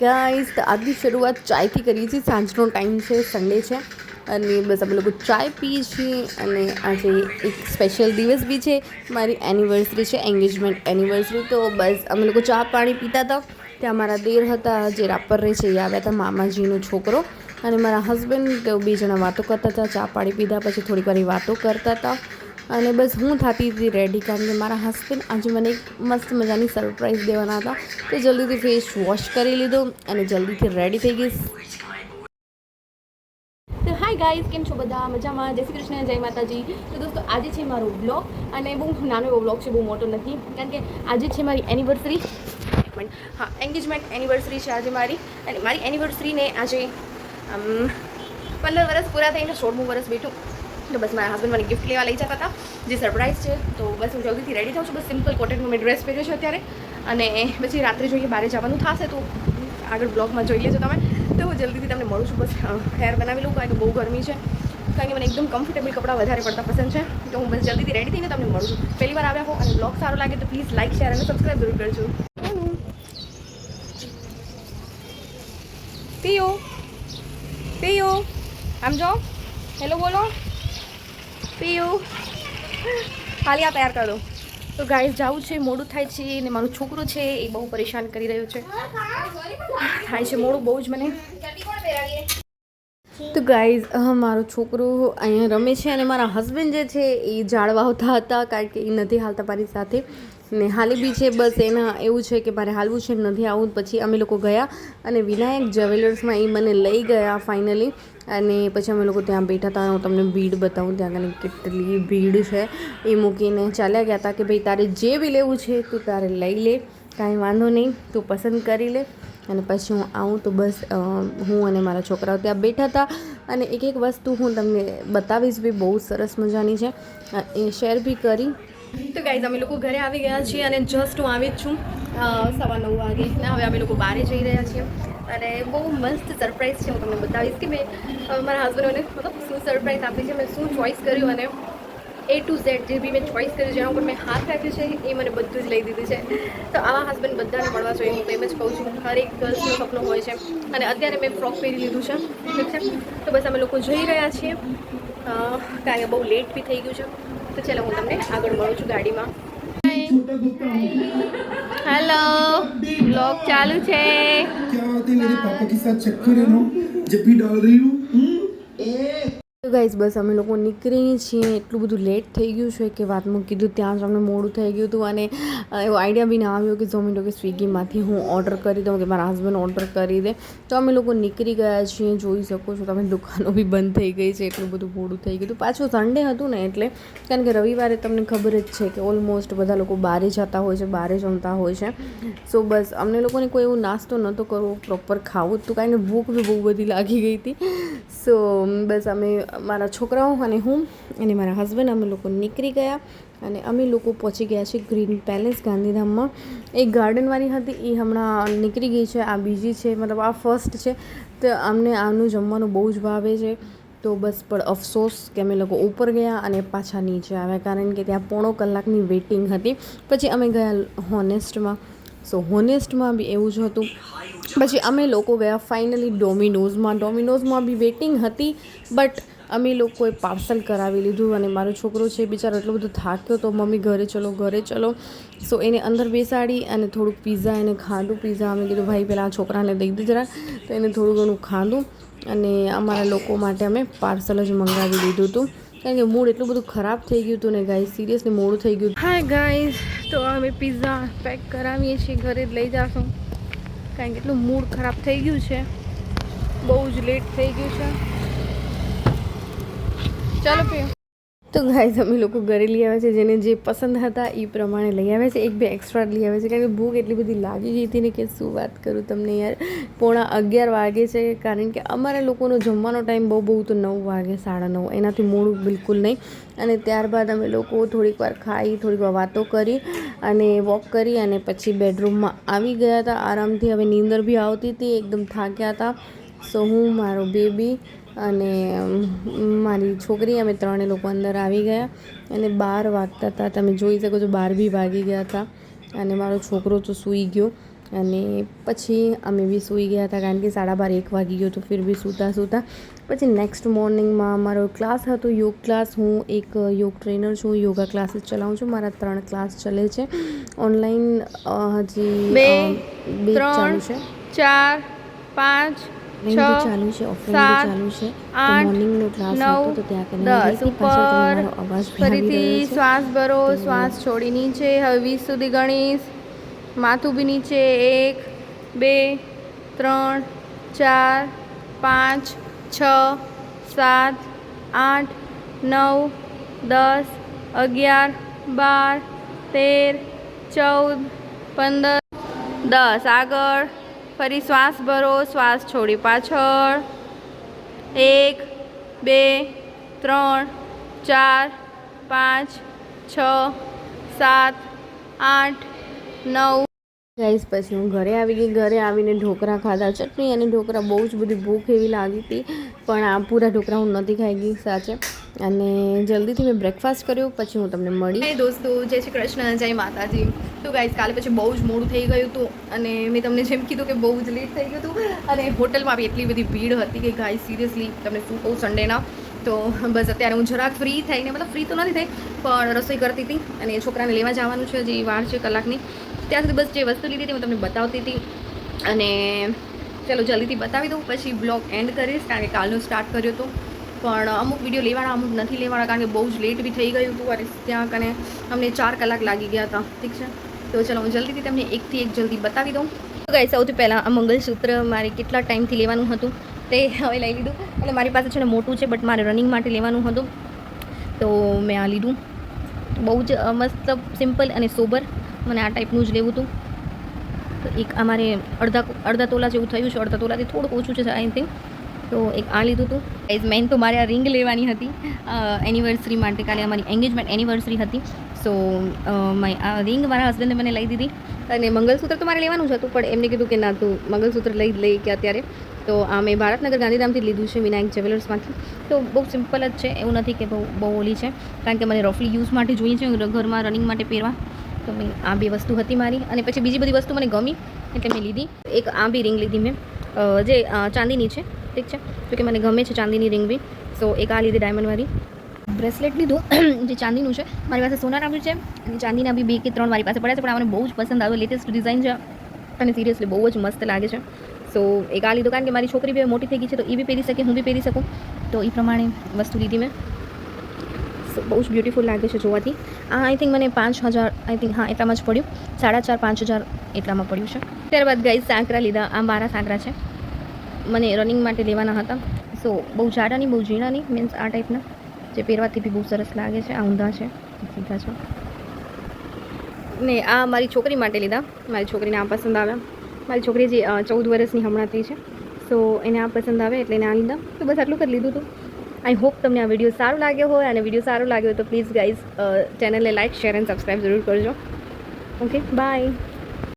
Guys તો આજની શરૂઆત ચાયથી કરીએ છીએ. સાંજનો ટાઈમ છે સન્ડે છે. અને બસ અમે લોકો ચાય પીએ છીએ અને આજે એક સ્પેશિયલ દિવસ બી છે. મારી એનિવર્સરી છે એન્ગેજમેન્ટ એનિવર્સરી તો બસ અમે લોકો ચા પાણી પીતા હતા. ત્યાં મારા દેર હતા, જે રાપર રહે છે, એ આવ્યા હતા, મામાજીનો છોકરો. અને મારા હસબન્ડ બે જણા વાતો કરતા હતા, ચા પાણી પીધા પછી થોડીક વાર વાતો કરતા હતા. અને બસ હું થતી હતી રેડી કારણ કે મારા હસબન્ડ આજે મને એક મસ્ત મજાની સરપ્રાઈઝ દેવાના હતા. તો જલ્દીથી ફેસ વોશ કરી લીધો અને જલ્દીથી રેડી થઈ ગઈ. તો હાય ગાઈઝ કેમ છો બધા? મજામાં? જય શ્રી કૃષ્ણ, જય માતાજી. તો દોસ્તો, આજે છે મારો બ્લોગ અને બહુ નાનો એવો બ્લોગ છે, બહુ મોટો નથી. કારણ કે આજે છે મારી એનિવર્સરી હા એન્ગેજમેન્ટ એનિવર્સરી છે આજે મારી. અને મારી એનિવર્સરીને આજે પંદર વર્ષ પૂરા થઈને સોળમું વર્ષ બેઠું તો બસ મારા હસબન્ડ મને ગિફ્ટ લેવા લઈ જતા હતા, જે સરપ્રાઈઝ છે. તો બસ હું જલ્દીથી રેડી થાઉં છું. બસ સિમ્પલ કોટનમાં મેં ડ્રેસ પહેર્યો છે અત્યારે. અને પછી રાત્રે જોઈએ બહાર જવાનું થશે તો આગળ બ્લોગમાં જોઈ લેજો તમે. તો હું જલ્દીથી તમને મળું છું. બસ હેર બનાવી લઉં કારણ કે બહુ ગરમી છે. કારણ કે મને એકદમ કમ્ફર્ટેબલ કપડાં વધારે પડતા પસંદ છે. તો હું બસ જલ્દીથી રેડી થઈને તમને મળું છું. પહેલી વાર આવ્યા હો અને બ્લોગ સારો લાગે તો પ્લીઝ લાઇક શેર અને સબસ્ક્રાઈબ જરૂર કરજો. પીઓ પીઓ આમ જો. હેલો બોલો. પિયુ. આ તૈયાર કરો. તો ગાઈસ, જવું છે, મોડું થાય છે ને મારું છોકરો છે, એ બહુ પરેશાન કરી રહ્યો છે. થાય છે મોડું, બહુ જ મને. તો ગાઈઝ મારો છોકરો અહીંયા રમે છે અને મારા હસબન્ડ જે છે, એ જાળવા આવતા હતા કારણ કે એ નથી હાલતા મારી સાથે. ને હાલી બી છે, બસ એના એવું છે કે મારે હાલવું છે, નથી આવું. પછી અમે લોકો ગયા અને વિનાયક જ્વેલર્સમાં એ મને લઈ ગયા ફાઇનલી. અને પછી અમે લોકો ત્યાં બેઠા હતા હું તમને ભીડ બતાવું ત્યાં કને કેટલી ભીડ છે. એ મૂકીને ચાલ્યા ગયા હતા કે ભાઈ તારે જે બી લેવું છે તું તારે લઈ લે, કાંઈ વાંધો નહીં, તું પસંદ કરી લે. અને પછી હું આવું તો બસ હું અને મારા છોકરાઓ ત્યાં બેઠા હતા. અને એક એક વસ્તુ હું તમને બતાવીશ બી, બહુ સરસ મજાની છે. એ શેર બી કરી. તો ગાઈઝ અમે લોકો ઘરે આવી ગયા છીએ અને જસ્ટ હું આવી જ છું. સવા નવ વાગે. ને હવે અમે લોકો બહાર જઈ રહ્યા છીએ. અને બહુ મસ્ત સરપ્રાઈઝ છે હું તમને બતાવીશ કે મેં મારા હસબન્ડને મતલબ શું સરપ્રાઈઝ આપી છે મેં શું ચોઈસ કર્યું અને એ ટુ ઝેડ જે બી મેં ચોઈસ કર્યું જેના ઉપર મેં હાથ રાખ્યો છે એ મને બધું જ લઈ દીધું છે. તો આવા હસબન્ડ બધાને મળવા જોઈએ હું એમ જ કહું છું હરેક ગર્લ્સનું સપનું હોય છે. અને અત્યારે મેં ફ્રોક પહેરી લીધું છે ઠીક છે? તો બસ અમે લોકો જઈ રહ્યા છીએ. અ, કારણ કે બહુ લેટ બી થઈ ગયું છે. તો ચાલો હું તમને આગળ મળું છું ગાડીમાં. હેલો બ્લોગ ચાલુ છે. તો ગાઈઝ બસ અમે લોકો નીકળીએ છીએ. એટલું બધું લેટ થઈ ગયું છે કે વાત મૂકી કીધું ત્યાં જ અમને મોડું થઈ ગયું હતું અને એવો આઈડિયા બી ના આવ્યો કે ઝોમેટો કે સ્વિગીમાંથી હું ઓર્ડર કરી દઉં કે મારા હસબન્ડ ઓર્ડર કરી દે. તો અમે લોકો નીકળી ગયા છીએ, જોઈ શકો છો તમે, દુકાનો બી બંધ થઈ ગઈ છે, એટલું બધું મોડું થઈ ગયું હતું. પાછું સન્ડે હતું ને એટલે, કારણ કે રવિવારે તમને ખબર જ છે કે ઓલમોસ્ટ બધા લોકો બહારે જતા હોય છે બહારે જમતા હોય છે. સો બસ અમને લોકોને કોઈ એવું નાસ્તો નહોતો કરવો પ્રોપર ખાવું હતું કારણ કે ભૂખ બી બહુ બધી લાગી ગઈ હતી. સો બસ અમે, મારા છોકરાઓ અને હું અને મારા હસબન્ડ અમે લોકો નીકળી ગયા અને અમે લોકો પહોંચી ગયા છીએ ગ્રીન પેલેસ ગાંધીધામમાં. એક ગાર્ડનવાળી હતી, એ હમણાં નીકળી ગઈ છે, આ બીજી છે, મતલબ આ ફર્સ્ટ છે. તો અમને આનું જમવાનું બહુ જ ભાવે છે. તો બસ પણ અફસોસ કે અમે લોકો ઉપર ગયા અને પાછા નીચે આવ્યા, કારણ કે ત્યાં પોણો કલાકની વેઇટિંગ હતી. પછી અમે ગયા હોનેસ્ટમાં સો હોનેસ્ટમાં બી એવું જ હતું. પછી અમે લોકો ગયા ફાઇનલી ડોમિનોઝમાં ડોમિનોઝમાં બી વેટિંગ હતી બટ અમે લોકોએ પાર્સલ કરાવી લીધું અને મારો છોકરો છે બિચારો એટલો બધો થાક્યો તો મમ્મી ઘરે ચલો ઘરે ચલો. સો એને અંદર બેસાડી અને થોડુંક પીઝા એને ખાધું પીઝા અમે કીધું ભાઈ પહેલાં આ છોકરાને દઈ દે જરા. તો એને થોડું ઘણું ખાધું અને અમારા લોકો માટે અમે પાર્સલ જ મંગાવી લીધું હતું. કારણ કે મૂડ એટલું બધું ખરાબ થઈ ગયું હતું ને ગાઈસ સિરિયસલી મોડું થઈ ગયું હાય ગાઈઝ તો અમે પિઝા પેક કરાવીએ છીએ ઘરે જ લઈ જાશું. કારણ કે એટલું મૂડ ખરાબ થઈ ગયું છે. બહુ જ લેટ થઈ ગયું છે. ચાલો પીઓ. તો ગાઈઝ અમે લોકો ઘરે લઈ આવ્યા છે, જેને જે પસંદ હતા એ પ્રમાણે લઈ આવ્યા છે. એક બે એક્સ્ટ્રા લઈ આવ્યા છે, કારણ કે ભૂખ એટલી બધી લાગી ગઈ હતી ને કે શું વાત કરું તમને યાર. પોણા અગિયાર વાગે છે, કારણ કે અમારા લોકોનો જમવાનો ટાઈમ બહુ બહુ તો નવ વાગે, સાડા નવ. એનાથી મોડું બિલકુલ નહીં. અને ત્યારબાદ અમે લોકો થોડીક વાર ખાઈ, થોડીક વાર વાતો કરી અને વોક કરી અને પછી બેડરૂમમાં આવી ગયા હતા. આરામથી હવે નીંદર બી આવતી હતી, એકદમ થાક્યા હતા. સો હું મારો બેબી અને મારી છોકરી અમે ત્રણે લોકો અંદર આવી ગયા અને બાર વાગતા હતા. તમે જોઈ શકો છો બાર બી વાગી ગયા હતા અને મારો છોકરો તો સૂઈ ગયો અને પછી અમે બી સૂઈ ગયા હતા કારણ કે સાડા બાર એક વાગી ગયો તો ફિર બી સૂતા સૂતા. પછી નેક્સ્ટ મોર્નિંગમાં મારો ક્લાસ હતો યોગ ક્લાસ હું એક યોગ ટ્રેનર છું યોગા ક્લાસીસ ચલાવું છું. મારા ત્રણ ક્લાસ ચલે છે. ઓનલાઈન હજી બે, ચાલુ ત્રણ, છે. ચાર પાંચ ચાલુ છે ઓફલાઈન ચાલુ છે. આઠ, મોર્નિંગનો ક્લાસ નવ, હતો તો ત્યાં કને દસ ઉપર ફરીથી શ્વાસ ભરો શ્વાસ છોડી નીચે હવે વીસ સુધી ગણીશ. માથું બી નીચે એક બે ત્રણ ચાર પાંચ છ સાત આઠ નવ દસ અગિયાર બાર તેર ચૌદ પંદર દસ. આગળ. ફરી શ્વાસ ભરો, શ્વાસ છોડી પાછળ. એક, બે, ત્રણ, ચાર, પાંચ, છ, સાત, આઠ, નવ ગાઈસ, પછી હું ઘરે આવી ગઈ. ઘરે આવીને ઢોકળા ખાધા. ચટણી અને ઢોકળા બહુ જ બધી ભૂખ એવી લાગી હતી, પણ આ પૂરા ઢોકળા હું નથી ખાઈ ગઈ સાચે. અને જલ્દીથી મેં બ્રેકફાસ્ટ કર્યો, પછી હું તમને મળી. દોસ્તો, જય શ્રી કૃષ્ણ, જય માતાજી. તો ગાઈસ, કાલે પછી બહુ જ મોડું થઈ ગયું હતું અને મેં તમને જેમ કીધું કે બહુ જ લેટ થઈ ગયું હતું અને હોટલમાં બી એટલી બધી ભીડ હતી કે ગાઈસ સિરિયસલી તમને શું કહું સન્ડેના તો બસ અત્યારે હું જરાક ફ્રી થઈને, મતલબ ફ્રી તો નથી થઈ, પણ રસોઈ કરતી હતી અને છોકરાને લેવા જવાનું છે, હજી વાર છે કલાકની. ત્યાં સુધી બસ જે વસ્તુ લીધી હતી હું તમને બતાવતી હતી. અને ચલો જલ્દીથી બતાવી દઉં, પછી બ્લોગ એન્ડ કરીશ, કારણ કે કાલનું સ્ટાર્ટ કર્યો હતો. પણ અમુક વીડિયો લેવાના, અમુક નથી લેવાના, કારણ કે બહુ જ લેટ બી થઈ ગયું હતું. અને ત્યાં કને અમને ચાર કલાક લાગી ગયા હતા, ઠીક છે? તો ચલો હું જલ્દીથી તમને એકથી એક જલ્દી બતાવી દઉં. તો ગાય સૌથી પહેલાં આ મંગલસૂત્ર મારે કેટલા ટાઈમથી લેવાનું હતું તે હવે લઈ લીધું. એટલે મારી પાસે છે ને મોટું છે બટ મારે રનિંગ માટે લેવાનું હતું. તો મેં આ લીધું. બહુ જ મસ્ત સિમ્પલ અને સોબર મને આ ટાઈપનું જ લેવું હતું. તો એક અમારે અડધા અડધા તોલા જેવું થયું છે. અડધા તોલાથી થોડુંક ઓછું છે આઈ થિંક તો એક આ લીધું હતું. એઝ મેન તો મારે આ રિંગ લેવાની હતી. એનિવર્સરી માટે. કાલે અમારી એન્ગેજમેન્ટ એનિવર્સરી હતી. સો આ રિંગ મારા હસબન્ડે મને લઈ દીધી. અને મંગલસૂત્ર તો મારે લેવાનું જ હતું, પણ એમને કીધું કે ના, તું મંગલસૂત્ર લઈ લઈ કે અત્યારે. તો આ મેં ભારતનગર ગાંધીધામથી લીધું છે વિનાયક જ્વેલર્સમાંથી તો બહુ સિમ્પલ જ છે. એવું નથી કે બહુ બહુ ઓલી છે. કારણ કે મને રફલી યુઝ માટે જોઈએ છે. ઘરમાં રનિંગ માટે પહેરવા. તો મેં આ બે વસ્તુ હતી મારી અને પછી બીજી બધી વસ્તુ મને ગમી એટલે મેં લીધી. એક આ બી રિંગ લીધી મેં. જે ચાંદીની છે. ઠીક છે? તો કે મને ગમે છે ચાંદીની રિંગ બી. સો એક આ લીધી ડાયમંડવાળી બ્રેસલેટ લીધું. જે ચાંદીનું છે. મારી પાસે સોનાના બી છે. અને ચાંદીના બી બે કે ત્રણ મારી પાસે પડ્યા છે. પણ આ મને બહુ જ પસંદ આવ્યો લેટેસ્ટ ડિઝાઇન છે. અને સિરિયસલી બહુ જ મસ્ત લાગે છે. સો એક આ લીધું. કારણ કે મારી છોકરી બી મોટી થઈ ગઈ છે, તો એ બી પહેરી શકે, હું બી પહેરી શકું. તો એ પ્રમાણે વસ્તુ લીધી મેં. બહુ જ બ્યુટીફુલ લાગે છે જોવાથી. આ આઈ થિંક મને પાંચ હજાર, આઈ થિંક, હા, એટલામાં જ પડ્યું. સાડા ચાર, પાંચ હજાર એટલામાં પડ્યું છે. ત્યારબાદ ગઈ સાંકરા લીધા. આ મારા સાંકરા છે. મને રનિંગ માટે લેવાના હતા. સો બહુ જાડા નહીં, બહુ ઝીણા નહીં મીન્સ આ ટાઈપના જે પહેરવાથી બી બહુ સરસ લાગે છે, આ ઊંધા છે, સીધા છે. ને આ મારી છોકરી માટે લીધા. મારી છોકરીને આ પસંદ આવ્યા. મારી છોકરી જે ચૌદ વર્ષની હમણાં થઈ છે. સો એને આ પસંદ આવે એટલે એને આ લીધા. તો બસ આટલું જ લીધું હતું. આઈ હોપ તમને આ વીડિયો સારો લાગ્યો હોય અને વીડિયો સારો લાગ્યો તો પ્લીઝ ગાઈઝ ચેનલને લાઇક શેર એન્ડ સબસ્ક્રાઈબ જરૂર કરજો. Okay, bye.